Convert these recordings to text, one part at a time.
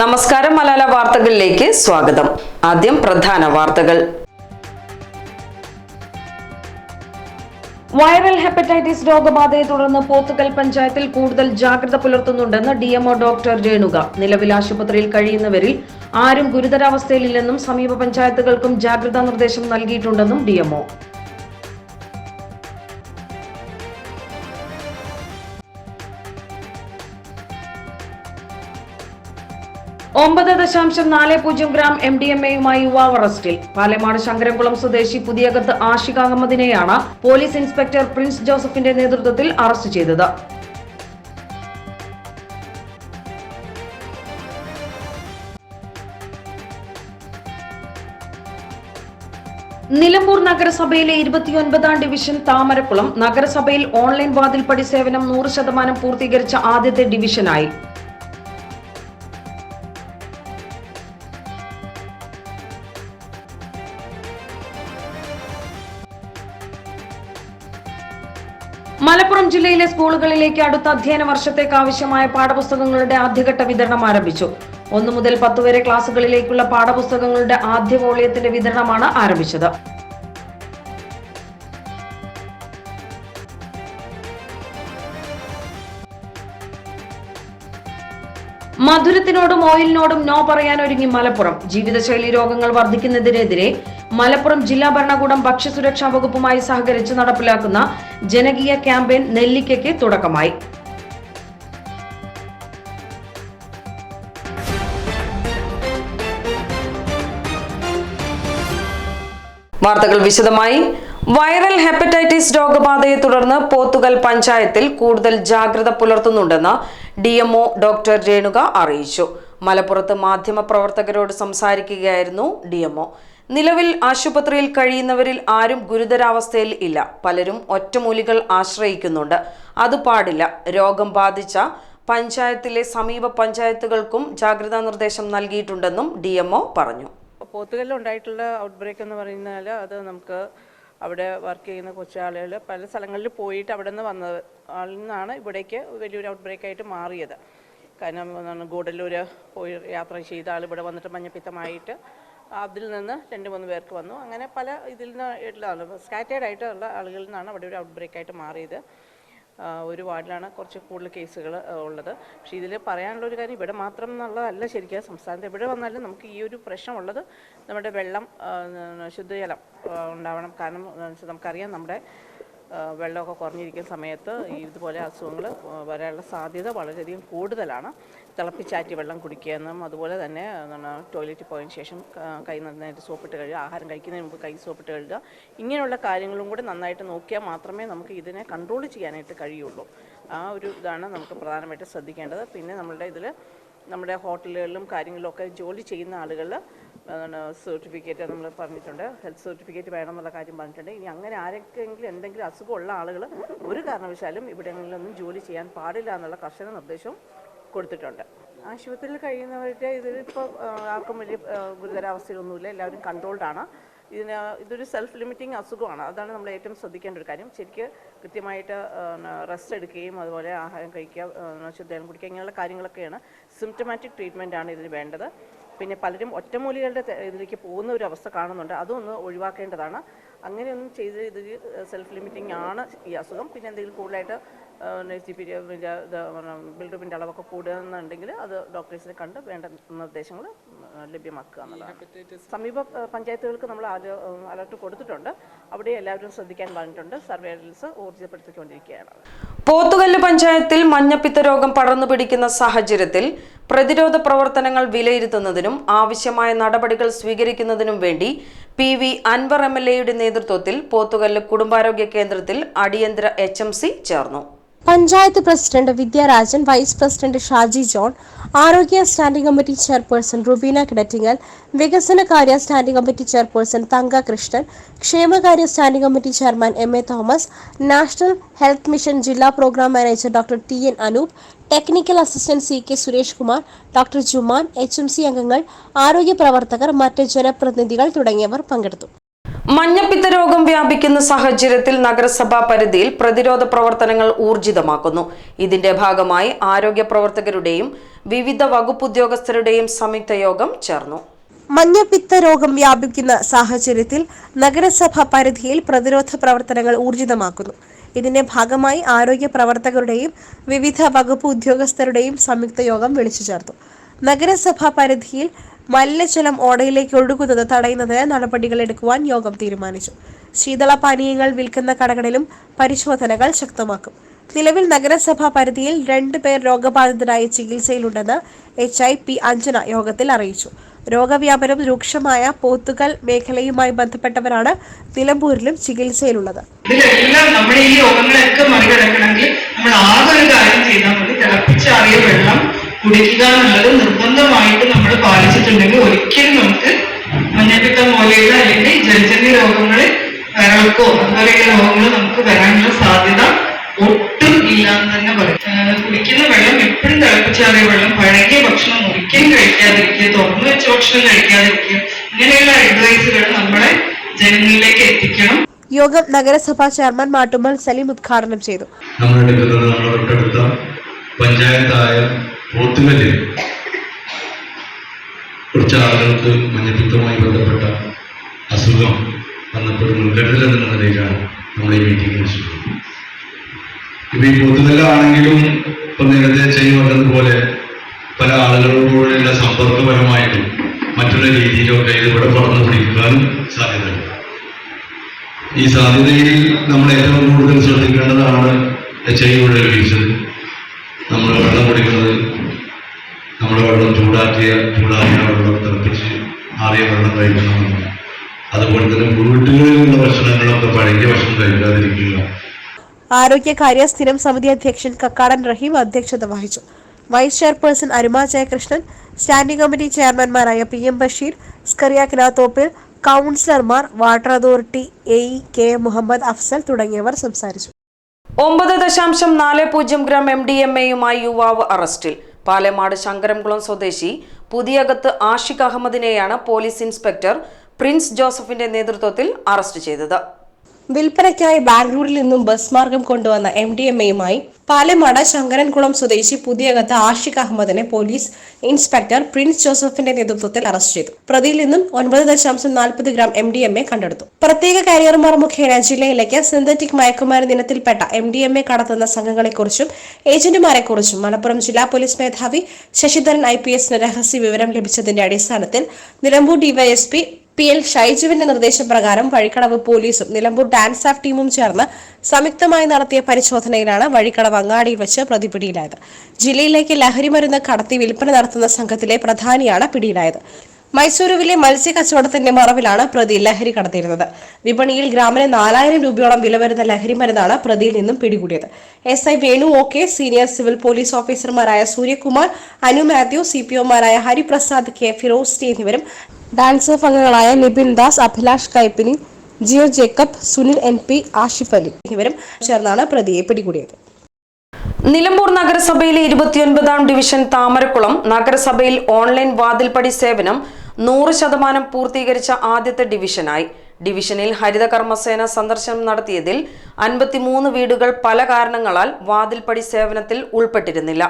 നമസ്കാരം മലാല വാർത്തകളിലേക്ക് സ്വാഗതം. ആദ്യം പ്രധാന വാർത്തകൾ. വൈറൽ ഹെപ്പറ്റൈറ്റിസ് രോഗബാധയെ തുടർന്ന് പോത്തുകൽ പഞ്ചായത്തിൽ കൂടുതൽ ജാഗ്രത പുലർത്തുന്നുണ്ടെന്ന് ഡിഎംഒ ഡോക്ടർ രേണുക. നിലവിൽ ആശുപത്രിയിൽ കഴിയുന്നവരിൽ ആരും ഗുരുതരാവസ്ഥയിലില്ലെന്നും സമീപ പഞ്ചായത്തുകൾക്കും ജാഗ്രതാ നിർദ്ദേശം നൽകിയിട്ടുണ്ടെന്നും ഡിഎംഒ. ഒമ്പത് ദശാംശം നാല് പൂജ്യം ഗ്രാം എം ഡി എം എയുമായി യുവാവ് അറസ്റ്റിൽ. പാലമാട് ശങ്കരംകുളം സ്വദേശി പുതിയകത്ത് ആഷിഖ് അഹമ്മദിനെയാണ് പോലീസ് ഇൻസ്പെക്ടർ പ്രിൻസ് ജോസഫിന്റെ നേതൃത്വത്തിൽ അറസ്റ്റ് ചെയ്തത്. നിലമ്പൂർ നഗരസഭയിലെ ഇരുപത്തിയൊൻപതാം ഡിവിഷൻ താമരക്കുളം നഗരസഭയിൽ ഓൺലൈൻ വാതിൽപ്പടി സേവനം നൂറ് ശതമാനം പൂർത്തീകരിച്ച ആദ്യത്തെ ഡിവിഷനായി. മലപ്പുറം ജില്ലയിലെ സ്കൂളുകളിലേക്ക് അടുത്ത അധ്യയന വർഷത്തേക്ക് ആവശ്യമായ പാഠപുസ്തകങ്ങളുടെ ആദ്യഘട്ട വിതരണം ആരംഭിച്ചു. ഒന്നു മുതൽ പത്ത് വരെ ക്ലാസുകളിലേക്കുള്ള പാഠപുസ്തകങ്ങളുടെ ആദ്യ വോളിയത്തിന്റെ വിതരണമാണ് ആരംഭിച്ചത്. മധുരത്തിനോടും ഓയിലിനോടും നോ പറയാൻ ഒരുങ്ങി മലപ്പുറം. ജീവിതശൈലി രോഗങ്ങൾ വർദ്ധിക്കുന്നതിനെതിരെ മലപ്പുറം ജില്ലാ ഭരണകൂടം ഭക്ഷ്യസുരക്ഷാ വകുപ്പുമായി സഹകരിച്ച് നടപ്പിലാക്കുന്ന ജനകീയ ക്യാമ്പയിൻ നെല്ലിക്കയ്ക്ക് തുടക്കമായി. വാർത്തകൾ വിശദമായി. വൈറൽ ഹെപ്പറ്റൈറ്റിസ് രോഗബാധയെ തുടർന്ന് പോത്തുകൽ പഞ്ചായത്തിൽ കൂടുതൽ ജാഗ്രത പുലർത്തുന്നുണ്ടെന്ന് ഡി എംഒ ഡോക്ടർ രേണുക അറിയിച്ചു. മലപ്പുറത്ത് മാധ്യമപ്രവർത്തകരോട് സംസാരിക്കുകയായിരുന്നു ഡിഎംഒ നിലവിൽ ആശുപത്രിയിൽ കഴിയുന്നവരിൽ ആരും ഗുരുതരാവസ്ഥയിൽ ഇല്ല. പലരും ഒറ്റമൂലികൾ ആശ്രയിക്കുന്നുണ്ട്. അത് പാടില്ല. രോഗം ബാധിച്ച പഞ്ചായത്തിലെ സമീപ പഞ്ചായത്തുകൾക്കും ജാഗ്രതാ നിർദ്ദേശം നൽകിയിട്ടുണ്ടെന്നും ഡിഎംഒ പറഞ്ഞു. പോത്തുകല്ലിൽ ഉണ്ടായിട്ടുള്ള ഔട്ട് ബ്രേക്ക് എന്ന് പറഞ്ഞാൽ അത് നമുക്ക് അവിടെ വർക്ക് ചെയ്യുന്ന കൊച്ചാളുകൾ പല സ്ഥലങ്ങളിൽ പോയിട്ട് അവിടെ നിന്ന് വന്നത്. ആളിൽ നിന്നാണ് ഇവിടേക്ക് വലിയൊരു ഔട്ട് ബ്രേക്ക് ആയിട്ട് മാറിയത്. കാരണം ഗൂഡല്ലൂർ പോയി യാത്ര ചെയ്ത ആൾ ഇവിടെ വന്നിട്ട് മഞ്ഞപ്പിത്തമായിട്ട് അതിൽ നിന്ന് രണ്ട് മൂന്ന് പേർക്ക് വന്നു. അങ്ങനെ പല ഇതിൽ നിന്ന് ഉള്ളതാണ് സ്കാറ്റേഡ് ആയിട്ടുള്ള ആളുകളിൽ നിന്നാണ് അവിടെ ഒരു ഔട്ട് ബ്രേക്ക് ആയിട്ട് മാറിയത്. ഒരു വാർഡിലാണ് കുറച്ച് കൂടുതൽ കേസുകൾ ഉള്ളത്. പക്ഷേ ഇതിൽ പറയാനുള്ള ഒരു കാര്യം ഇവിടെ മാത്രം എന്നുള്ളതല്ല ശരിക്കും സംസ്ഥാനത്ത് എവിടെ വന്നാലും നമുക്ക് ഈ ഒരു പ്രശ്നമുള്ളത് നമ്മുടെ വെള്ളം ശുദ്ധജലം ഉണ്ടാവണം. കാരണം നമുക്കറിയാം നമ്മുടെ വെള്ളമൊക്കെ കുറഞ്ഞിരിക്കുന്ന സമയത്ത് ഇതുപോലെ അസുഖങ്ങൾ വരാനുള്ള സാധ്യത വളരെയധികം കൂടുതലാണ്. തിളപ്പിച്ചാറ്റി വെള്ളം കുടിക്കുകയെന്നും അതുപോലെ തന്നെ എന്താണ് ടോയ്ലറ്റിൽ പോയതിന് ശേഷം ക- നന്നായിട്ട് സോപ്പിട്ട് കഴുകുക ആഹാരം കഴിക്കുന്നതിന് മുമ്പ് കൈ സോപ്പിട്ട് കഴുകുക. ഇങ്ങനെയുള്ള കാര്യങ്ങളും കൂടി നന്നായിട്ട് നോക്കിയാൽ മാത്രമേ നമുക്ക് ഇതിനെ കൺട്രോൾ ചെയ്യാനായിട്ട് കഴിയുള്ളൂ. ആ ഒരു ഇതാണ് നമുക്ക് പ്രധാനമായിട്ട് ശ്രദ്ധിക്കേണ്ടത്. പിന്നെ നമ്മളുടെ ഇതിൽ നമ്മുടെ ഹോട്ടലുകളിലും കാര്യങ്ങളിലൊക്കെ ജോലി ചെയ്യുന്ന ആളുകൾ സർട്ടിഫിക്കറ്റ് നമ്മൾ പറഞ്ഞിട്ടുണ്ട് ഹെൽത്ത് സർട്ടിഫിക്കറ്റ് വേണം എന്നുള്ള കാര്യം പറഞ്ഞിട്ടുണ്ട്. ഇനി അങ്ങനെ ആരെങ്കിലും എന്തെങ്കിലും അസുഖമുള്ള ആളുകൾ ഒരു കാരണവശാലും ഇവിടങ്ങളിലൊന്നും ജോലി ചെയ്യാൻ പാടില്ല എന്നുള്ള കർശന നിർദ്ദേശവും കൊടുത്തിട്ടുണ്ട്. ആശുപത്രിയിൽ കഴിയുന്നവരുടെ ഇതിലിപ്പോൾ ആർക്കും വലിയ ഗുരുതരാവസ്ഥയൊന്നുമില്ല എല്ലാവരും കൺട്രോൾഡ് ആണ്. ഇതിന് ഇതൊരു സെൽഫ് ലിമിറ്റിംഗ് അസുഖമാണ്. അതാണ് നമ്മൾ ഏറ്റവും ശ്രദ്ധിക്കേണ്ട ഒരു കാര്യം. ശരിക്ക് കൃത്യമായിട്ട് റെസ്റ്റ് എടുക്കുകയും അതുപോലെ ആഹാരം കഴിക്കുക ശുദ്ധജലം കുടിക്കുക ഇങ്ങനെയുള്ള കാര്യങ്ങളൊക്കെയാണ് സിംറ്റമാറ്റിക് ട്രീറ്റ്മെന്റ് ആണ് ഇതിന് വേണ്ടത്. പിന്നെ പലരും ഒറ്റമൂലികളുടെ ഇതിലേക്ക് പോകുന്ന ഒരു അവസ്ഥ കാണുന്നുണ്ട്. അതൊന്ന് ഒഴിവാക്കേണ്ടതാണ്. അങ്ങനെയൊന്നും ചെയ്ത് ഇത് സെൽഫ് ലിമിറ്റിംഗ് ആണ് ഈ അസുഖം. പിന്നെ എന്തെങ്കിലും കൂടുതലായിട്ട് ജി ഇത് ബിൽഡപ്പിന്റെ അളവൊക്കെ കൂടുകയെന്നുണ്ടെങ്കിൽ അത് ഡോക്ടേഴ്സിനെ കണ്ട് വേണ്ട നിർദ്ദേശങ്ങൾ ലഭ്യമാക്കുക എന്നുള്ളതാണ്. സമീപ പഞ്ചായത്തുകൾക്ക് നമ്മൾ അലർട്ട് കൊടുത്തിട്ടുണ്ട്. അവിടെ എല്ലാവരും ശ്രദ്ധിക്കാൻ പറഞ്ഞിട്ടുണ്ട്. സർവേലൻസ് ഊർജപ്പെടുത്തിക്കൊണ്ടിരിക്കുകയാണ്. പോത്തുകല്ല് പഞ്ചായത്തിൽ മഞ്ഞപ്പിത്ത രോഗം പടർന്നു പിടിക്കുന്ന സാഹചര്യത്തിൽ പ്രതിരോധ പ്രവർത്തനങ്ങൾ വിലയിരുത്തുന്നതിനും ആവശ്യമായ നടപടികൾ സ്വീകരിക്കുന്നതിനും വേണ്ടി P V Anwar M L എയുടെ നേതൃത്വത്തിൽ പോത്തുകല്ല് കുടുംബാരോഗ്യ കേന്ദ്രത്തിൽ അടിയന്തര എച്ച് എം സി ചേർന്നു. Panchayat president Vidyarajan vice president Shaji John ആരോഗ്യ standing committee chairperson Rubeena Kidattingal വികസനകാര്യ standing committee chairperson Thanka Krishnan ക്ഷേമകാര്യ standing committee chairman M A Thomas National Health Mission ജില്ലാ programme manager doctor T N Anoop technical assistant C K Suresh Kumar doctor Juman H M C അംഗങ്ങൾ ആരോഗ്യ പ്രവർത്തകർ മറ്റ് ജനപ്രതിനിധികൾ തുടങ്ങിയവർ പങ്കെടുത്തു. മഞ്ഞപ്പിത്ത രോഗം വ്യാപിക്കുന്ന സാഹചര്യത്തിൽ നഗരസഭാ പരിധിയിൽ പ്രതിരോധ പ്രവർത്തനങ്ങൾ ഊർജിതമാക്കുന്നു. ഇതിന്റെ ഭാഗമായി ആരോഗ്യ പ്രവർത്തകരുടെയും വിവിധ വകുപ്പ് ഉദ്യോഗസ്ഥരുടെയും സംയുക്ത യോഗം ചേർന്നു. മഞ്ഞപ്പിത്ത രോഗം വ്യാപിക്കുന്ന സാഹചര്യത്തിൽ നഗരസഭാ പരിധിയിൽ പ്രതിരോധ പ്രവർത്തനങ്ങൾ ഊർജിതമാക്കുന്നു. ഇതിന്റെ ഭാഗമായി ആരോഗ്യ പ്രവർത്തകരുടെയും വിവിധ വകുപ്പ് ഉദ്യോഗസ്ഥരുടെയും സംയുക്ത യോഗം വിളിച്ചു ചേർത്തു. നഗരസഭാ പരിധിയിൽ മലിനജലം ഓടയിലേക്ക് ഒഴുകുന്നത് തടയുന്നതിന് നടപടികൾ എടുക്കുവാൻ യോഗം തീരുമാനിച്ചു. ശീതള പാനീയങ്ങൾ വിൽക്കുന്ന കടകളിലും പരിശോധനകൾ ശക്തമാക്കും. നിലവിൽ നഗരസഭാ പരിധിയിൽ രണ്ട് പേർ രോഗബാധിതരായി ചികിത്സയിലുണ്ടെന്ന് എച്ച് ഐ പി അഞ്ജന യോഗത്തിൽ അറിയിച്ചു. രോഗവ്യാപനം രൂക്ഷമായ പോത്തുകൽ മേഖലയുമായി ബന്ധപ്പെട്ടവരാണ് നിലമ്പൂരിലും ചികിത്സയിലുള്ളത്. ഇതിലെല്ലാം നമ്മൾ ഈ രോഗങ്ങളൊക്കെ മറികടക്കണമെങ്കിൽ നമ്മൾ ആകെ ഒരു കാര്യം ചെയ്താൽ മതി. തിളപ്പിച്ചാറിയ വെള്ളം കുടിക്കുക എന്നുള്ളത് നിർബന്ധമായിട്ട് നമ്മൾ പാലിച്ചിട്ടുണ്ടെങ്കിൽ ഒരിക്കലും നമുക്ക് മഞ്ഞപ്പിത്തം പോലെയുള്ള അല്ലെങ്കിൽ ജലജന്യ രോഗങ്ങൾ വരൾക്കോ അതുപോലെയുള്ള രോഗങ്ങൾ നമുക്ക് വരാനുള്ള സാധ്യത ഒട്ടും ഇല്ല എന്ന് തന്നെ പറയും. കുടിക്കുന്ന വെള്ളം എപ്പോഴും തിളപ്പിച്ചാറിയ വെള്ളം പഴകിയ ഭക്ഷണം ഒരിക്കലും കഴിക്കാതിരിക്കുക തുറന്നു വെച്ച ഭക്ഷണം കഴിക്കാതിരിക്കുക ഇങ്ങനെയുള്ള അഡ്വൈസുകൾ നമ്മളെ ജനങ്ങളിലേക്ക് എത്തിക്കണം. യോഗം നഗരസഭാ ചെയർമാൻ മാട്ടുമ്മൽ സലീം ഉദ്ഘാടനം ചെയ്തു. നമ്മുടെ അടുത്തുള്ള നമ്മുടെ തൊട്ടടുത്ത പഞ്ചായത്തായ പോത്തുകല്ലിൽ കുറച്ച് ആളുകൾക്ക് മഞ്ഞപ്പിത്തവുമായി ബന്ധപ്പെട്ട അസുഖം വന്നപ്പോൾ മുൻകരുതൽ എന്ന നിലയിലാണ് നമ്മൾ ഈ മീറ്റിംഗ് വിളിച്ചിട്ടുള്ളത് ഇപ്പൊ ഈ പോത്തുകല്ലാണെങ്കിലും ഇപ്പൊ നേരത്തെ ചെയ്യും പറഞ്ഞതുപോലെ പല ആളുകളോടുള്ള സമ്പർക്കപരമായിട്ടും മറ്റുള്ള രീതിയിലൊക്കെ ഇതിവിടെ പറഞ്ഞു പിടിക്കാനും സാധ്യതയുണ്ട്. ഈ സാധ്യതയിൽ നമ്മൾ ഏറ്റവും കൂടുതൽ ശ്രദ്ധിക്കേണ്ടതാണ് എച്ച് ഐ വിയുടെ റിലീസ് നമ്മൾ വെള്ളം കുടിക്കുന്നത് നമ്മൾ വെള്ളം ചൂടാക്കിയ ചൂടാക്കിയ വെള്ളം തിളപ്പിച്ച് ആറിയ വെള്ളം കഴിക്കണം അതുപോലെ തന്നെ വീട്ടുകളിലുള്ള ഭക്ഷണങ്ങളൊക്കെ പഴകിയ ഭക്ഷണം കഴിക്കാതിരിക്കുക. ആരോഗ്യകാര്യ സ്ഥിരം സമിതി അധ്യക്ഷൻ കക്കാടൻ റഹീം അധ്യക്ഷത വഹിച്ചു. Vice chairperson Aruma Jayakrishnan standing committee ചെയർമാൻമാരായ P M Basheer Scaria Kinathoppil കൗൺസിലർമാർ water authority A K Muhammad Afsal തുടങ്ങിയവർ സംസാരിച്ചു. ഒമ്പത് ദശാംശം നാല് പൂജ്യം ഗ്രാം എം ഡി എം എയുമായി യുവാവ് അറസ്റ്റിൽ. പാലമാട് ശങ്കരംകുളം സ്വദേശി പുതിയകത്ത് ആഷിഖ് അഹമ്മദിനെയാണ് പോലീസ് ഇൻസ്പെക്ടർ പ്രിൻസ് ജോസഫിന്റെ നേതൃത്വത്തിൽ അറസ്റ്റ് ചെയ്തത്. വിൽപ്പനയ്ക്കായി ബാംഗ്ലൂരിൽ നിന്നും ബസ് മാർഗം കൊണ്ടുവന്ന എം ഡി എം എയുമായി പാലമട ശങ്കരൻകുളം സ്വദേശി പുതിയകത്ത് ആഷിഖ് അഹമ്മദിനെ പോലീസ് ഇൻസ്പെക്ടർ പ്രിൻസ് ജോസഫിന്റെ നേതൃത്വത്തിൽ അറസ്റ്റ് ചെയ്തു. പ്രതിയിൽ നിന്നും ഒൻപത് ദശാംശം നാൽപ്പത് gram M D M A കണ്ടെടുത്തു. പ്രത്യേക കാരിയർമാർ മുഖേന ജില്ലയിലേക്ക് സിന്തറ്റിക് മയക്കുമരുന്ന് ഇനത്തിൽപ്പെട്ട എം ഡി എം എ കടത്തുന്ന സംഘങ്ങളെക്കുറിച്ചും ഏജന്റുമാരെക്കുറിച്ചും മലപ്പുറം ജില്ലാ പോലീസ് മേധാവി ശശിധരൻ ഐ പി എസിന് രഹസ്യ വിവരം ലഭിച്ചതിന്റെ അടിസ്ഥാനത്തിൽ നിലമ്പൂർ ഡിവൈഎസ്പി പി എൽ ഷൈജുവിന്റെ നിർദ്ദേശപ്രകാരം വഴിക്കടവ് പോലീസും നിലമ്പൂർ ഡാൻസ് ആഫ് ടീമും ചേർന്ന് സംയുക്തമായി നടത്തിയ പരിശോധനയിലാണ് വഴിക്കടവ് അങ്ങാടിയിൽ വെച്ച് പ്രതി പിടിയിലായത് ജില്ലയിലേക്ക് ലഹരി മരുന്ന് കടത്തി വിൽപ്പന നടത്തുന്ന സംഘത്തിലെ പ്രധാനിയാണ് പിടിയിലായത്. മൈസൂരുവിലെ മത്സ്യക്കച്ചവടത്തിന്റെ മറവിലാണ് പ്രതി ലഹരി കടത്തിയിരുന്നത്. വിപണിയിൽ ഗ്രാമിന് നാലായിരം രൂപയോളം വില വരുന്ന ലഹരി മരുന്നാണ് പ്രതിയിൽ നിന്നും പിടികൂടിയത്. S I Venu O K senior civil police ഓഫീസർമാരായ Suryakumar Anu Mathew C P ഒമാരായ Hariprasad K Firoz T എന്നിവരും ഡാൻസ് അംഗങ്ങളായ Nibin Das Abhilash Kaippini Jio Jacob Sunil N P Ashif Ali എന്നിവരും ചേർന്നാണ് പ്രതിയെ പിടികൂടിയത്. നിലമ്പൂർ നഗരസഭയിലെ ഇരുപത്തിയൊൻപതാം ഡിവിഷൻ താമരക്കുളം നഗരസഭയിൽ ഓൺലൈൻ വാതിൽപ്പടി സേവനം നൂറ് ശതമാനം പൂർത്തീകരിച്ച ആദ്യത്തെ ഡിവിഷനായി. ഡിവിഷനിൽ ഹരിത കർമ്മസേന സന്ദർശനം നടത്തിയതിൽ അൻപത്തിമൂന്ന് വീടുകൾ പല കാരണങ്ങളാൽ വാതിൽപ്പടി സേവനത്തിൽ ഉൾപ്പെട്ടിരുന്നില്ല.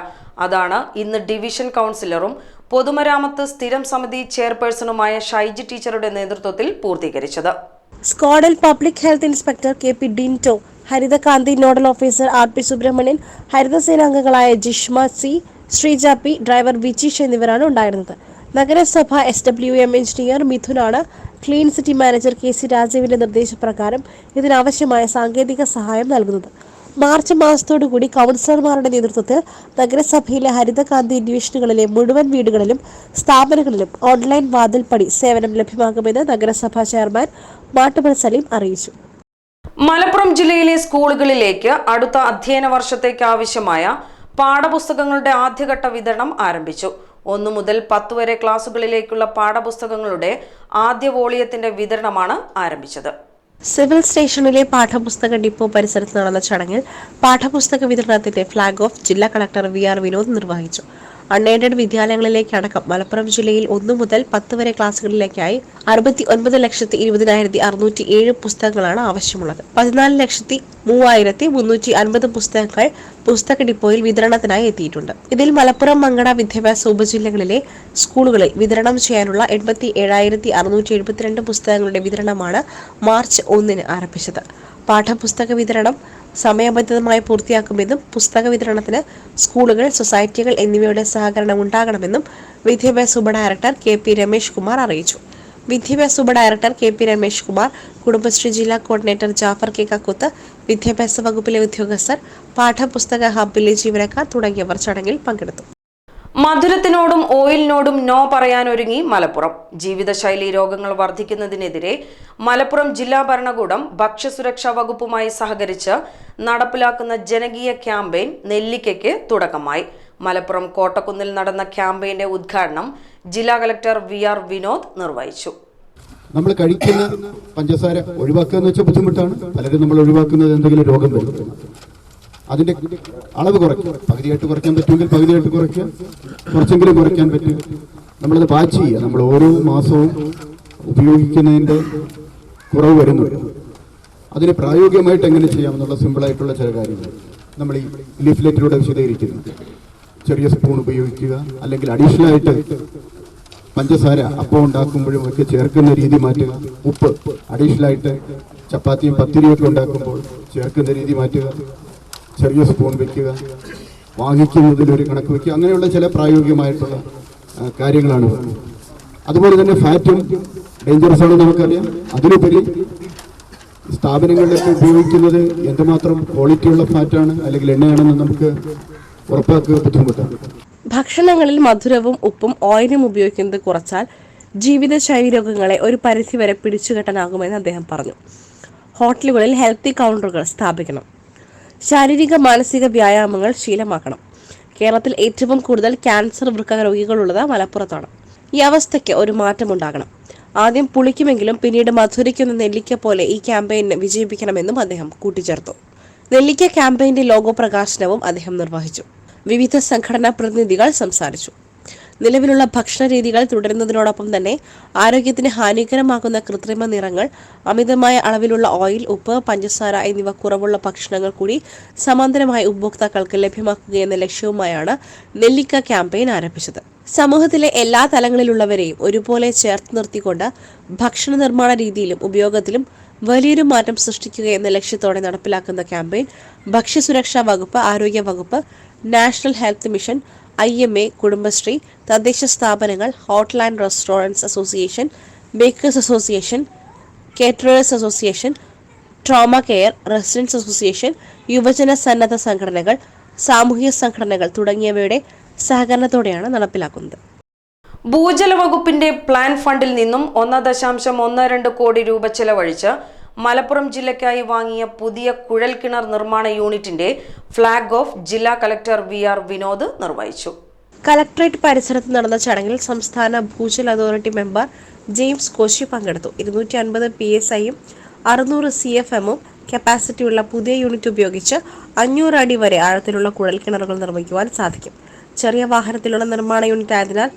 അതാണ് ഇന്ന് ഡിവിഷൻ കൗൺസിലറും പൊതുമരാമത്ത് സ്ഥിരം സമിതി ചെയർപേഴ്സണുമായ ഷൈജി ടീച്ചറുടെ നേതൃത്വത്തിൽ പൂർത്തീകരിച്ചത്. സ്കോഡൽ public health inspector K P Dinto ഹരിതകാന്തി nodal officer R P Subrahmanyan ഹരിതസേനാംഗങ്ങളായ Jishma C Sreeja P driver Vijeesh എന്നിവരാണ് ഉണ്ടായിരുന്നത്. നഗരസഭ S W M engineer മിഥുനാണ്. Clean city manager K C രാജീവിന്റെ നിർദ്ദേശപ്രകാരം ഇതിനാവശ്യമായ സാങ്കേതിക സഹായം നൽകുന്നത്. മാർച്ച് മാസത്തോടുകൂടി കൗൺസിലർമാരുടെ നേതൃത്വത്തിൽ നഗരസഭയിലെ ഹരിതകാന്തി ഡിവിഷനുകളിലെ മുഴുവൻ വീടുകളിലും സ്ഥാപനങ്ങളിലും ഓൺലൈൻ വാതിൽപ്പടി സേവനം ലഭ്യമാകുമെന്ന് നഗരസഭാ ചെയർമാൻ മാട്ടുമൽ സലീം അറിയിച്ചു. മലപ്പുറം ജില്ലയിലെ സ്കൂളുകളിലേക്ക് അടുത്ത അധ്യയന വർഷത്തേക്ക് ആവശ്യമായ പാഠപുസ്തകങ്ങളുടെ ആദ്യഘട്ട വിതരണം ആരംഭിച്ചു. ഒന്നു മുതൽ പത്ത് വരെ ക്ലാസുകളിലേക്കുള്ള പാഠപുസ്തകങ്ങളുടെ ആദ്യ വോളിയത്തിന്റെ വിതരണമാണ് ആരംഭിച്ചത്. സിവിൽ സ്റ്റേഷനിലെ പാഠപുസ്തക ഡിപ്പോ പരിസരത്ത് നടന്ന ചടങ്ങിൽ പാഠപുസ്തക വിതരണത്തിന്റെ ഫ്ളാഗ് ഓഫ് ജില്ലാ കളക്ടർ വി ആർ വിനോദ് നിർവഹിച്ചു. അൺഎയ്ഡഡ് വിദ്യാലയങ്ങളിലേക്കടക്കം മലപ്പുറം ജില്ലയിൽ ഒന്നു മുതൽ പത്ത് വരെ ക്ലാസുകളിലേക്കായി അറുപത്തി ഒൻപത് ലക്ഷത്തി ഇരുപതിനായിരത്തി അറുന്നൂറ്റി ഏഴ് പുസ്തകങ്ങളാണ് ആവശ്യമുള്ളത്. പതിനാല് ലക്ഷത്തി മൂവായിരത്തി മുന്നൂറ്റി അൻപത് പുസ്തകങ്ങൾ പുസ്തക ഡിപ്പോയിൽ വിതരണത്തിനായി എത്തിയിട്ടുണ്ട്. ഇതിൽ മലപ്പുറം മങ്കട വിദ്യാഭ്യാസ ഉപജില്ലകളിലെ സ്കൂളുകളിൽ വിതരണം ചെയ്യാനുള്ള എൺപത്തി ഏഴായിരത്തി അറുന്നൂറ്റി എഴുപത്തിരണ്ട് പുസ്തകങ്ങളുടെ വിതരണമാണ് മാർച്ച് ഒന്നിന് ആരംഭിച്ചത്. പാഠപുസ്തക വിതരണം സമയബന്ധിതമായി പൂർത്തിയാക്കുമെന്നും പുസ്തക വിതരണത്തിന് സ്കൂളുകൾ സൊസൈറ്റികൾ എന്നിവയുടെ സഹകരണം ഉണ്ടാകണമെന്നും വിദ്യാഭ്യാസ ഉപഡയറക്ടർ കെ പി രമേശ് കുമാർ അറിയിച്ചു. വിദ്യാഭ്യാസ ഉപഡയറക്ടർ കെ പി രമേശ് കുമാർ കുടുംബശ്രീ ജില്ലാ കോർഡിനേറ്റർ ജാഫർ കെ കക്കുത്ത് വിദ്യാഭ്യാസ വകുപ്പിലെ ഉദ്യോഗസ്ഥർ പാഠപുസ്തക ഹബ്ബിലെ ജീവനക്കാർ തുടങ്ങിയവർ ചടങ്ങിൽ പങ്കെടുത്തു. മധുരത്തിനോടും ഓയിലിനോടും നോ പറയാനൊരുങ്ങി മലപ്പുറം. ജീവിതശൈലി രോഗങ്ങൾ വർദ്ധിക്കുന്നതിനെതിരെ മലപ്പുറം ജില്ലാ ഭരണകൂടം ഭക്ഷ്യസുരക്ഷാ വകുപ്പുമായി സഹകരിച്ച് നടപ്പിലാക്കുന്ന ജനകീയ ക്യാമ്പയിൻ നെല്ലിക്കയ്ക്ക് തുടക്കമായി. മലപ്പുറം കോട്ടക്കുന്നിൽ നടന്ന ക്യാമ്പയിന്റെ ഉദ്ഘാടനം ജില്ലാ കലക്ടർ വി ആർ വിനോദ് നിർവഹിച്ചു. നമ്മൾ കഴിക്കുന്ന പഞ്ചസാര ഒഴിവാക്കുക എന്ന് വെച്ചാൽ ബുദ്ധിമുട്ടാണ്. പലരും നമ്മൾ ഒഴിവാക്കുന്നത് എന്തെങ്കിലും രോഗം വരും അതിന്റെ അളവ് കുറയ്ക്കുക പകുതിയായിട്ട് കുറയ്ക്കാൻ പറ്റുമെങ്കിൽ പകുതിയായിട്ട് കുറയ്ക്കുക കുറച്ചെങ്കിലും കുറയ്ക്കാൻ പറ്റും. നമ്മളത് വാച്ച് ചെയ്യുക. നമ്മൾ ഓരോ മാസവും ഉപയോഗിക്കുന്നതിന്റെ കുറവ് വരുന്നുണ്ട് അതിന് പ്രായോഗികമായിട്ട് എങ്ങനെ ചെയ്യാമെന്നുള്ള സിമ്പിളായിട്ടുള്ള ചില കാര്യങ്ങൾ. നമ്മൾ ഈ ലീഫ്ലെറ്റിലൂടെ വിശദീകരിക്കുന്നു. ചെറിയ സ്പൂൺ ഉപയോഗിക്കുക. അല്ലെങ്കിൽ അഡീഷണൽ ആയിട്ട് പഞ്ചസാര അപ്പം ഉണ്ടാക്കുമ്പോഴും ഒക്കെ ചേർക്കുന്ന രീതി മാറ്റുക. ഉപ്പ് അഡീഷണൽ ആയിട്ട് ചപ്പാത്തിയും പത്തിരിയും ഒക്കെ ഉണ്ടാക്കുമ്പോൾ ചേർക്കുന്ന രീതി മാറ്റുക. ചെറിയ സ്പൂൺ വെക്കുക വാങ്ങിക്കുന്നതിൽ ഒരു കണക്ക് വെക്കുക അങ്ങനെയുള്ള ചില പ്രായോഗികമായിട്ടുള്ള കാര്യങ്ങളാണ് അതുപോലെ തന്നെ ഫാറ്റും ഡേഞ്ചറസ് ആണ് നമുക്കറിയാം. അതിലുപരി സ്ഥാപനങ്ങളിലൊക്കെ ഉപയോഗിക്കുന്നത് എന്തുമാത്രം ക്വാളിറ്റിയുള്ള ഫാറ്റാണ് അല്ലെങ്കിൽ എണ്ണയാണെന്ന് നമുക്ക് ഉറപ്പാക്കുക ബുദ്ധിമുട്ടാണ്. ഭക്ഷണങ്ങളിൽ മധുരവും ഉപ്പും ഓയിലും ഉപയോഗിക്കുന്നത് കുറച്ചാൽ ജീവിതശൈലി രോഗങ്ങളെ ഒരു പരിധിവരെ പിടിച്ചുകെട്ടാനാകുമെന്ന് അദ്ദേഹം പറഞ്ഞു. ഹോട്ടലുകളിൽ ഹെൽത്തി കൗണ്ടറുകൾ സ്ഥാപിക്കണം. ശാരീരിക മാനസിക വ്യായാമങ്ങൾ ശീലമാക്കണം. കേരളത്തിൽ ഏറ്റവും കൂടുതൽ ക്യാൻസർ വൃക്ക രോഗികളുള്ളത് മലപ്പുറത്താണ്. ഈ അവസ്ഥയ്ക്ക് ഒരു മാറ്റമുണ്ടാകണം. ആദ്യം പുളിക്കുമെങ്കിലും പിന്നീട് മധുരിക്കുന്ന നെല്ലിക്ക പോലെ ഈ ക്യാമ്പയിനെ വിജയിപ്പിക്കണമെന്നും അദ്ദേഹം കൂട്ടിച്ചേർത്തു. നെല്ലിക്ക ക്യാമ്പയിന്റെ ലോഗോ പ്രകാശനവും അദ്ദേഹം നിർവഹിച്ചു. വിവിധ സംഘടനാ പ്രതിനിധികൾ സംസാരിച്ചു. നിലവിലുള്ള ഭക്ഷണ രീതികൾ തുടരുന്നതിനോടൊപ്പം തന്നെ ആരോഗ്യത്തിന് ഹാനികരമാകുന്ന കൃത്രിമ നിറങ്ങൾ അമിതമായ അളവിലുള്ള ഓയിൽ ഉപ്പ് പഞ്ചസാര എന്നിവ കുറവുള്ള ഭക്ഷണങ്ങൾ കൂടി സമാന്തരമായി ഉപഭോക്താക്കൾക്ക് ലഭ്യമാക്കുകയെന്ന ലക്ഷ്യവുമായാണ് നെല്ലിക്ക ക്യാമ്പയിൻ ആരംഭിച്ചത്. സമൂഹത്തിലെ എല്ലാ തലങ്ങളിലുള്ളവരെയും ഒരുപോലെ ചേർത്ത് നിർത്തിക്കൊണ്ട് ഭക്ഷണ നിർമ്മാണ രീതിയിലും ഉപയോഗത്തിലും വലിയൊരു മാറ്റം സൃഷ്ടിക്കുക എന്ന ലക്ഷ്യത്തോടെ നടപ്പിലാക്കുന്ന ക്യാമ്പയിൻ ഭക്ഷ്യസുരക്ഷാ വകുപ്പ് ആരോഗ്യ വകുപ്പ് National Health Mission I M A Kudumbashree തദ്ദേശ സ്ഥാപനങ്ങൾ hotel and restaurants association bakers association caterers association trauma care residents association യുവജന സന്നദ്ധ സംഘടനകൾ സാമൂഹിക സംഘടനകൾ തുടങ്ങിയവയുടെ സഹകരണത്തോടെയാണ് നടപ്പിലാക്കുന്നത്. ഭൂജല വകുപ്പിന്റെ പ്ലാൻ ഫണ്ടിൽ നിന്നും ഒന്ന് ദശാംശം ഒന്ന് രണ്ട് കോടി രൂപ ചെലവഴിച്ച് മലപ്പുറം ജില്ലയ്ക്കായി വാങ്ങിയ പുതിയ കുഴൽ കിണർ നിർമ്മാണ യൂണിറ്റിന്റെ ഫ്ളാഗ് ഓഫ് ജില്ലാ കളക്ടർ വി ആർ വിനോദ് നിർവഹിച്ചു. കളക്ടറേറ്റ് പരിസരത്ത് നടന്ന ചടങ്ങിൽ സംസ്ഥാന ഭൂജല അതോറിറ്റി മെമ്പർ ജെയിംസ് കോശി പങ്കെടുത്തു. ഇരുന്നൂറ്റി അൻപത് പി എസ് ഐയും അറുന്നൂറ് സി എഫ് എമ്മും കപ്പാസിറ്റിയുള്ള പുതിയ യൂണിറ്റ് ഉപയോഗിച്ച് അഞ്ഞൂറ് അടി വരെ ആഴത്തിലുള്ള കുഴൽ കിണറുകൾ നിർമ്മിക്കുവാൻ സാധിക്കും. ചെറിയ വാഹനത്തിലുള്ള നിർമ്മാണ യൂണിറ്റ് ആയതിനാൽ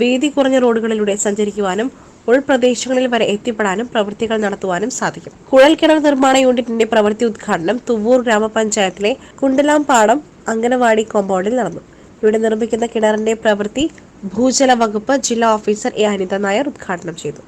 വീതി കുറഞ്ഞ റോഡുകളിലൂടെ സഞ്ചരിക്കുവാനും ഉൾപ്രദേശങ്ങളിൽ വരെ എത്തിപ്പെടാനും പ്രവൃത്തികൾ നടത്തുവാനും സാധിക്കും. കുഴൽ കിണർ നിർമ്മാണ യൂണിറ്റിന്റെ പ്രവൃത്തി ഉദ്ഘാടനം തുവ്വൂർ ഗ്രാമപഞ്ചായത്തിലെ കുണ്ടലാംപാടം അംഗനവാടി കോമ്പൗണ്ടിൽ നടന്നു. ഇവിടെ നിർമ്മിക്കുന്ന കിണറിന്റെ പ്രവൃത്തി ഭൂജല വകുപ്പ് ജില്ലാ ഓഫീസർ എ. അനിത നായർ ഉദ്ഘാടനം ചെയ്തു.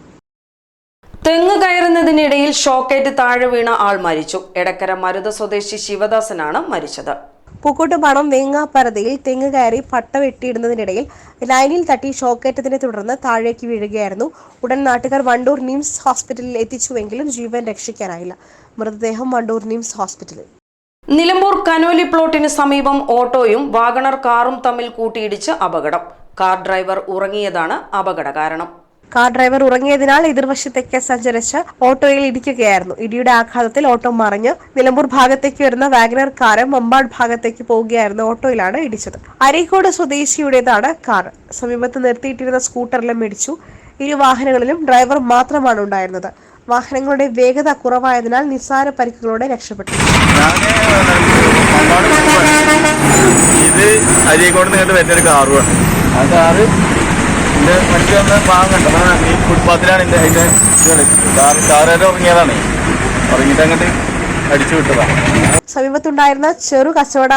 തെങ്ങ് കയറുന്നതിനിടയിൽ ഷോക്കേറ്റ് താഴെ വീണ ആൾ മരിച്ചു. എടക്കര മരുത സ്വദേശി ശിവദാസനാണ് മരിച്ചത്. പൂക്കോട്ടുപാടം വേങ്ങാപ്പരതയിൽ തെങ്ങ് കയറി പട്ട വെട്ടിയിടുന്നതിനിടയിൽ ലൈനിൽ തട്ടി ഷോക്കേറ്റതിനെ തുടർന്ന് താഴേക്ക് വീഴുകയായിരുന്നു. ഉടൻ നാട്ടുകാർ വണ്ടൂർ നിംസ് ഹോസ്പിറ്റലിൽ എത്തിച്ചുവെങ്കിലും ജീവൻ രക്ഷിക്കാനായില്ല. മൃതദേഹം വണ്ടൂർ നിംസ് ഹോസ്പിറ്റലിൽ. നിലമ്പൂർ കനോലി പ്ലോട്ടിന് സമീപം ഓട്ടോയും വാഗണർ കാറും തമ്മിൽ കൂട്ടിയിടിച്ച് അപകടം. കാർ ഡ്രൈവർ ഉറങ്ങിയതാണ് അപകട കാരണം കാർ ഡ്രൈവർ ഉറങ്ങിയതിനാൽ എതിർവശത്തേക്ക് സഞ്ചരിച്ച് ഓട്ടോയിൽ ഇടിക്കുകയായിരുന്നു. ഇടിയുടെ ആഘാതത്തിൽ ഓട്ടോ മറിഞ്ഞ് നിലമ്പൂർ ഭാഗത്തേക്ക് വരുന്ന വാഗനർ കാറ് മമ്പാട് ഭാഗത്തേക്ക് പോവുകയായിരുന്നു ഓട്ടോയിലാണ് ഇടിച്ചത്. അരീക്കോട് സ്വദേശിയുടേതാണ് കാർ. സമീപത്ത് നിർത്തിയിട്ടിരുന്ന സ്കൂട്ടറിലും ഇടിച്ചു. ഇരു വാഹനങ്ങളിലും ഡ്രൈവർ മാത്രമാണ് ഉണ്ടായിരുന്നത്. വാഹനങ്ങളുടെ വേഗത കുറവായതിനാൽ നിസ്സാര പരിക്കുകളോടെ രക്ഷപ്പെട്ടു. ഇത് അരീക്കോട് നിന്നിട്ട് വരുന്നൊരു കാറുമാണ് ആ കാറ് എന്റെ വണ്ടി ഒന്ന് പാങ്ങണ്ട. ഈ ഫുട്പാത്തിലാണ് എന്റെ അതിന്റെ കാറ് കാറേറെ ഉറങ്ങിയതാണ്. ഉറങ്ങിയിട്ട് അങ്ങോട്ട് അടിച്ചു വിട്ടതാണ് സമീപത്തുണ്ടായിരുന്ന ചെറു കച്ചവട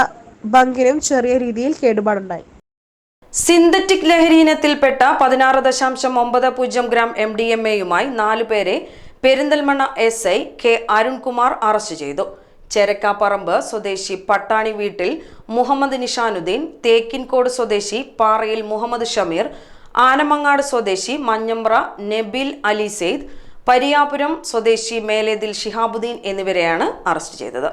ബങ്കിനും ചെറിയ രീതിയിൽ കേടുപാടുണ്ടായി. സിന്തറ്റിക് ലഹരി ഇനത്തിൽപ്പെട്ട പതിനാറ് ദശാംശം ഒമ്പത് പൂജ്യം ഗ്രാം എം ഡി എം എയുമായി നാലു പേരെ Perinthalmanna S I K Arunkumar arrest ചെയ്തു. ചെരക്കാപ്പറമ്പ് സ്വദേശി പട്ടാണി വീട്ടിൽ മുഹമ്മദ് നിഷാനുദ്ദീൻ തേക്കിൻകോട് സ്വദേശി പാറയിൽ മുഹമ്മദ് ഷമീർ ആനമങ്ങാട് സ്വദേശി മഞ്ഞമ്പ്ര നെബിൽ അലി സെയ്ദ് പരിയാപുരം സ്വദേശി മേലേതിൽ ഷിഹാബുദ്ദീൻ എന്നിവരെയാണ് അറസ്റ്റ് ചെയ്തത്.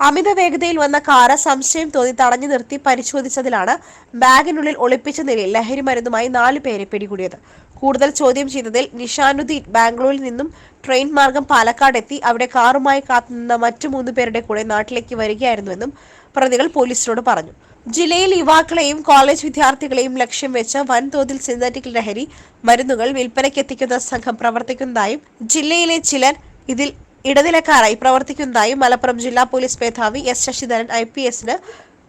അമിത വേഗതയിൽ വന്ന കാറ് സംശയം തോന്നി തടഞ്ഞു നിർത്തി പരിശോധിച്ചതിലാണ് ബാഗിനുള്ളിൽ ഒളിപ്പിച്ച നിലയിൽ ലഹരി മരുന്നുമായി നാലു പേരെ പിടികൂടിയത്. കൂടുതൽ ചോദ്യം ചെയ്തതിൽ നിഷാനുദ്ദീൻ ബാംഗ്ലൂരിൽ നിന്നും ട്രെയിൻ മാർഗം പാലക്കാട് എത്തി അവിടെ കാറുമായി കാത്തുനിന്ന മറ്റു മൂന്ന് പേരുടെ കൂടെ നാട്ടിലേക്ക് വരികയായിരുന്നുവെന്നും പ്രതികൾ പോലീസിനോട് പറഞ്ഞു. ജില്ലയിൽ യുവാക്കളെയും കോളേജ് വിദ്യാർത്ഥികളെയും ലക്ഷ്യം വെച്ച് വൻതോതിൽ സിന്തറ്റിക് ലഹരി മരുന്നുകൾ വിൽപ്പനയ്ക്കെത്തിക്കുന്ന സംഘം പ്രവർത്തിക്കുന്നതായും ജില്ലയിലെ ചിലർ ഇതിൽ ഇടനിലക്കാരായി പ്രവർത്തിക്കുന്നതായും മലപ്പുറം ജില്ലാ പോലീസ് മേധാവി എസ് ശശിധരൻ ഐ പി എസിന്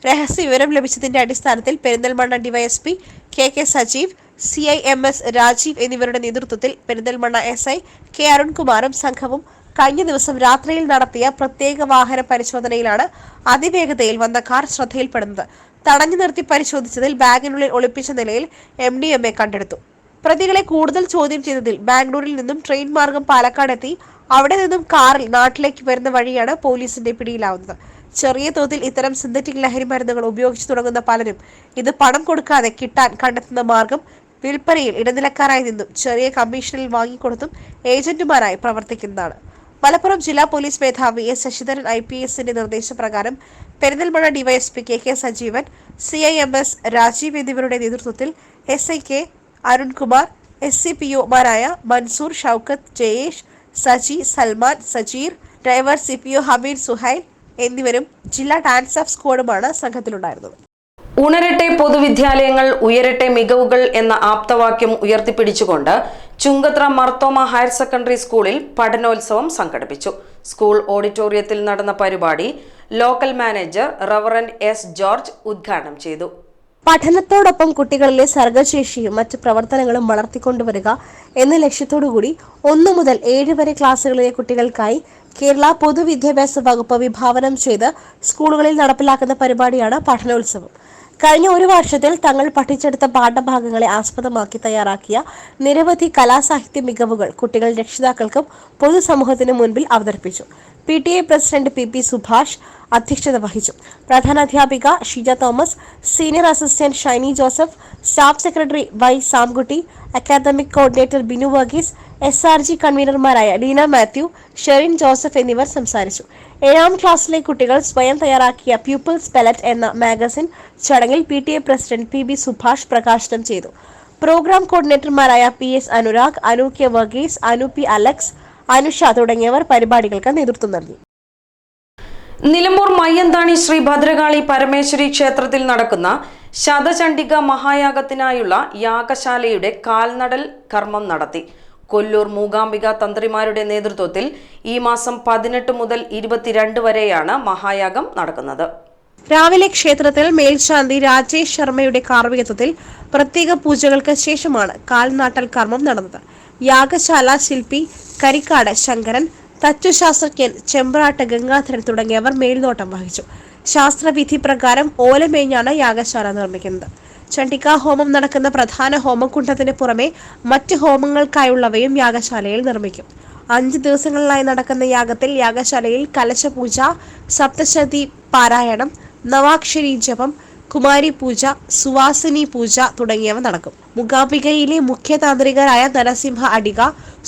രഹസ്യ വിവരം ലഭിച്ചതിന്റെ അടിസ്ഥാനത്തിൽ Perinthalmanna DYSP K K Sajeev C I M S Rajeev എന്നിവരുടെ നേതൃത്വത്തിൽ പെരിന്തൽമണ്ണ എസ് ഐ കെ അരുൺകുമാറും സംഘവും കഴിഞ്ഞ ദിവസം രാത്രിയിൽ നടത്തിയ പ്രത്യേക വാഹന പരിശോധനയിലാണ് അതിവേഗതയിൽ വന്ന കാർ ശ്രദ്ധയിൽപ്പെടുന്നത്. തടഞ്ഞു നിർത്തി പരിശോധിച്ചതിൽ ബാഗിനുള്ളിൽ ഒളിപ്പിച്ച നിലയിൽ എം ഡി എം എ കണ്ടെടുത്തു. പ്രതികളെ കൂടുതൽ ചോദ്യം ചെയ്തതിൽ ബാംഗ്ലൂരിൽ നിന്നും ട്രെയിൻ മാർഗം പാലക്കാട് എത്തി അവിടെ നിന്നും കാറിൽ നാട്ടിലേക്ക് വരുന്ന വഴിയാണ് പോലീസിന്റെ പിടിയിലാവുന്നത്. ചെറിയ തോതിൽ ഇത്തരം സിന്തറ്റിക് ലഹരി മരുന്നുകൾ ഉപയോഗിച്ചു തുടങ്ങുന്ന പലരും ഇത് പണം കൊടുക്കാതെ കിട്ടാൻ കണ്ടെത്തുന്ന മാർഗം വിൽപ്പനയിൽ ഇടനിലക്കാരായി നിന്നും ചെറിയ കമ്മീഷനിൽ വാങ്ങിക്കൊടുത്തും ഏജന്റുമാരായി പ്രവർത്തിക്കുന്നതാണ്. മലപ്പുറം ജില്ലാ പോലീസ് മേധാവി എസ് ശശിധരൻ ഐ പി എസിന്റെ നിർദ്ദേശപ്രകാരം Perinthalmanna DYSP K K Sajeevan C I M S Rajeev എന്നിവരുടെ നേതൃത്വത്തിൽ S I K Arunkumar S C P ഒമാരായ Mansoor Shoukath Jayesh Saji Salman Sajeer driver C P O Hameed Suhail എന്നിവരും ജില്ലാ dance of സ്ക്വാഡുമാണ് സംഘത്തിലുണ്ടായിരുന്നത്. ഉണരട്ടെ പൊതുവിദ്യാലയങ്ങൾ ഉയരട്ടെ മികവുകൾ എന്ന ആപ്തവാക്യം ഉയർത്തിപ്പിടിച്ചുകൊണ്ട് Chungathara Mar Thoma higher secondary സ്കൂളിൽ പഠനോത്സവം സംഘടിപ്പിച്ചു. School ഓഡിറ്റോറിയത്തിൽ നടന്ന പരിപാടി local manager reverend S George ഉദ്ഘാടനം ചെയ്തു. പഠനത്തോടൊപ്പം കുട്ടികളിലെ സർഗശേഷിയും മറ്റ് പ്രവർത്തനങ്ങളും വളർത്തിക്കൊണ്ടുവരിക എന്ന ലക്ഷ്യത്തോടുകൂടി ഒന്നു മുതൽ ഏഴ് വരെ ക്ലാസ്സുകളിലെ കുട്ടികൾക്കായി കേരള പൊതുവിദ്യാഭ്യാസ വകുപ്പ് വിഭാവനം ചെയ്ത് സ്കൂളുകളിൽ നടപ്പിലാക്കുന്ന പരിപാടിയാണ് പഠനോത്സവം. കഴിഞ്ഞ ഒരു വർഷത്തിൽ തങ്ങൾ പഠിച്ചെടുത്ത പാഠഭാഗങ്ങളെ ആസ്പദമാക്കി തയ്യാറാക്കിയ നിരവധി കലാസാഹിത്യ മികവുകൾ കുട്ടികൾ രക്ഷിതാക്കൾക്കും പൊതുസമൂഹത്തിനു മുൻപിൽ അവതരിപ്പിച്ചു. P T A president P P Subhash അധ്യക്ഷത വഹിച്ചു. പ്രധാനാധ്യാപിക Sheeja Thomas senior assistant Shiny Joseph staff secretary Y Samkutty academic coordinator Binu Varghese S R G കൺവീനർമാരായ Leena Mathew Sherin Joseph എന്നിവർ സംസാരിച്ചു. ഏഴാം ക്ലാസ്സിലെ കുട്ടികൾ സ്വയം തയ്യാറാക്കിയ പ്യൂപ്പിൾസ് പെലറ്റ് എന്ന മാഗസിൻ ചടങ്ങിൽ P T A president P B Subhash പ്രകാശനം ചെയ്തു. Programme കോർഡിനേറ്റർമാരായ P S Anurag Anu K Varghese Anu P Alex Anusha തുടങ്ങിയവർ പരിപാടികൾക്ക് നേതൃത്വം നൽകി. നിലമ്പൂർ മയ്യന്താണി ശ്രീ ഭദ്രകാളി പരമേശ്വരി ക്ഷേത്രത്തിൽ നടക്കുന്ന ശതചണ്ഡിക മഹായാഗത്തിനായുള്ള യാഗശാലയുടെ കാൽനടൽ കർമ്മം നടത്തി. കൊല്ലൂർ മൂകാംബിക തന്ത്രിമാരുടെ നേതൃത്വത്തിൽ ഈ മാസം പതിനെട്ട് മുതൽ ഇരുപത്തിരണ്ട് വരെയാണ് മഹായാഗം നടക്കുന്നത്. രാവിലെ ക്ഷേത്രത്തിൽ മേൽശാന്തി രാജേഷ് ശർമ്മയുടെ കാർമ്മികത്വത്തിൽ പ്രത്യേക പൂജകൾക്ക് ശേഷമാണ് കാൽനാട്ടൽ കർമ്മം നടന്നത്. യാഗശാല ശില്പി കരിക്കാട് ശങ്കരൻ തച്ചുശാസ്ത്രജ്ഞൻ ചെമ്പ്രാട്ട് ഗംഗാധരൻ തുടങ്ങിയവർ മേൽനോട്ടം വഹിച്ചു. ശാസ്ത്രവിധി പ്രകാരം ഓലമേഞ്ഞാണ് യാഗശാല നിർമ്മിക്കുന്നത്. ചണ്ഡികാ ഹോമം നടക്കുന്ന പ്രധാന ഹോമകുണ്ഠത്തിന് പുറമെ മറ്റ് ഹോമങ്ങൾക്കായുള്ളവയും യാഗശാലയിൽ നിർമ്മിക്കും. അഞ്ച് ദിവസങ്ങളിലായി നടക്കുന്ന യാഗത്തിൽ യാഗശാലയിൽ കലശപൂജ സപ്തശതി പാരായണം നവാക്ഷരി ജപം കുമാരി പൂജ സുവാസിനി പൂജ തുടങ്ങിയവ നടക്കും. മുഖാംബികയിലെ മുഖ്യ താന്ത്രികരായ നരസിംഹ അടിക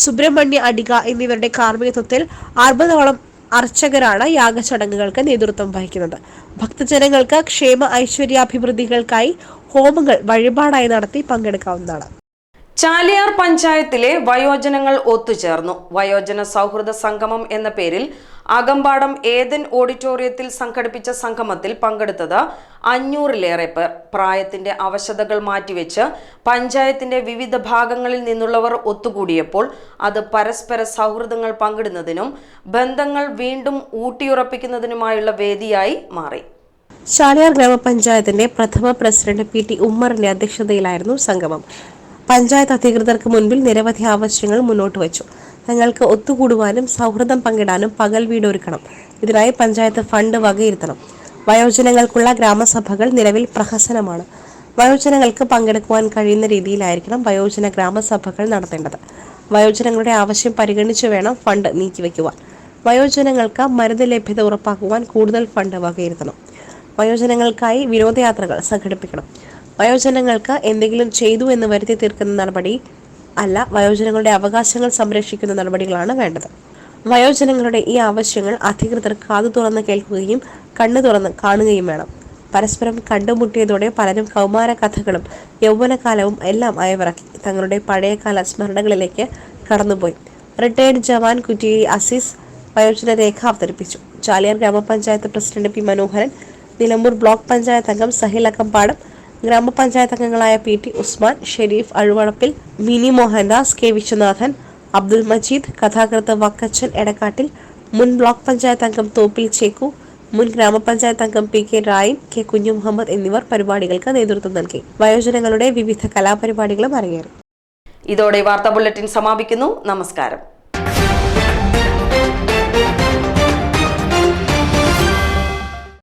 സുബ്രഹ്മണ്യ അടിക എന്നിവരുടെ കാർമ്മികത്വത്തിൽ അറുപതോളം അർച്ചകരാണ് യാഗചടങ്ങുകൾക്ക് നേതൃത്വം വഹിക്കുന്നത്. ഭക്തജനങ്ങൾക്ക് ക്ഷേമ ഐശ്വര്യാഭിവൃദ്ധികൾക്കായി ഹോമങ്ങൾ വഴിപാടായി നടത്തി പങ്കെടുക്കാവുന്നതാണ്. ചാലിയാർ പഞ്ചായത്തിലെ വയോജനങ്ങൾ ഒത്തുചേർന്നു. വയോജന സൗഹൃദ സംഗമം എന്ന പേരിൽ അകമ്പാടം ഏതൻ ഓഡിറ്റോറിയത്തിൽ സംഘടിപ്പിച്ച സംഗമത്തിൽ പങ്കെടുത്തത് അഞ്ഞൂറിലേറെ പേർ. പ്രായത്തിന്റെ അവശതകൾ മാറ്റിവെച്ച് പഞ്ചായത്തിന്റെ വിവിധ ഭാഗങ്ങളിൽ നിന്നുള്ളവർ ഒത്തുകൂടിയപ്പോൾ അത് പരസ്പര സൗഹൃദങ്ങൾ പങ്കിടുന്നതിനും ബന്ധങ്ങൾ വീണ്ടും ഊട്ടിയുറപ്പിക്കുന്നതിനുമായുള്ള വേദിയായി മാറി. ചാലിയാർ ഗ്രാമപഞ്ചായത്തിന്റെ പ്രഥമ പ്രസിഡന്റ് പി ടി ഉമ്മറിന്റെ അധ്യക്ഷതയിലായിരുന്നു സംഗമം. പഞ്ചായത്ത് അധികൃതർക്ക് മുൻപിൽ നിരവധി ആവശ്യങ്ങൾ മുന്നോട്ട് വച്ചു. തങ്ങൾക്ക് ഒത്തുകൂടുവാനും സൗഹൃദം പങ്കിടാനും പകൽ വീട് ഒരുക്കണം ഇതിനായി പഞ്ചായത്ത് ഫണ്ട് വകയിരുത്തണം. വയോജനങ്ങൾക്കുള്ള ഗ്രാമസഭകൾ നിലവിൽ പ്രഹസനമാണ്. വയോജനങ്ങൾക്ക് പങ്കെടുക്കുവാൻ കഴിയുന്ന രീതിയിലായിരിക്കണം വയോജന ഗ്രാമസഭകൾ നടത്തേണ്ടത്. വയോജനങ്ങളുടെ ആവശ്യം പരിഗണിച്ചു വേണം ഫണ്ട് നീക്കിവെക്കുവാൻ വയോജനങ്ങൾക്ക് മരുന്ന് ലഭ്യത ഉറപ്പാക്കുവാൻ കൂടുതൽ ഫണ്ട് വകയിരുത്തണം. വയോജനങ്ങൾക്കായി വിനോദയാത്രകൾ സംഘടിപ്പിക്കണം. വയോജനങ്ങൾക്ക് എന്തെങ്കിലും ചെയ്തു എന്ന് വരുത്തി തീർക്കുന്ന നടപടി അല്ല വയോജനങ്ങളുടെ അവകാശങ്ങൾ സംരക്ഷിക്കുന്ന നടപടികളാണ് വേണ്ടത്. വയോജനങ്ങളുടെ ഈ ആവശ്യങ്ങൾ അധികൃതർ കാതു തുറന്ന് കേൾക്കുകയും കണ്ണു തുറന്ന് കാണുകയും വേണം. പരസ്പരം കണ്ടുമുട്ടിയതോടെ പലരും കൗമാര കഥകളും യൗവനകാലവും എല്ലാം അയവിറക്കി. തങ്ങളുടെ പഴയകാല സ്മരണകളിലേക്ക് കടന്നുപോയി. റിട്ടയർഡ് ജവാൻ കുറ്റിയി അസീസ് വയോജന രേഖ അവതരിപ്പിച്ചു. ചാലിയാർ ഗ്രാമപഞ്ചായത്ത് president P Manoharan Nilambur block panchayat അംഗം സഹിൽ അക്കമ്പാടം ഗ്രാമപഞ്ചായത്ത് അംഗങ്ങളായ P T Usman Sharif Azhuvalappil Mini Mohandas K Viswanathan Abdul Majeed കഥാകൃത്ത് വക്കച്ചൻ എടക്കാട്ടിൽ മുൻ ബ്ലോക്ക് പഞ്ചായത്ത് അംഗം തോപ്പിൽ ചേക്കു മുൻ ഗ്രാമപഞ്ചായത്ത് അംഗം പി കെ റായി കെ കുഞ്ഞു മുഹമ്മദ് എന്നിവർ പരിപാടികൾക്ക് നേതൃത്വം നൽകി. വയോജനങ്ങളുടെ വിവിധ കലാപരിപാടികളും അരങ്ങേറി. ഇതോടെ വാർത്താ ബുള്ളറ്റിൻ സമാപിക്കുന്നു. നമസ്കാരം.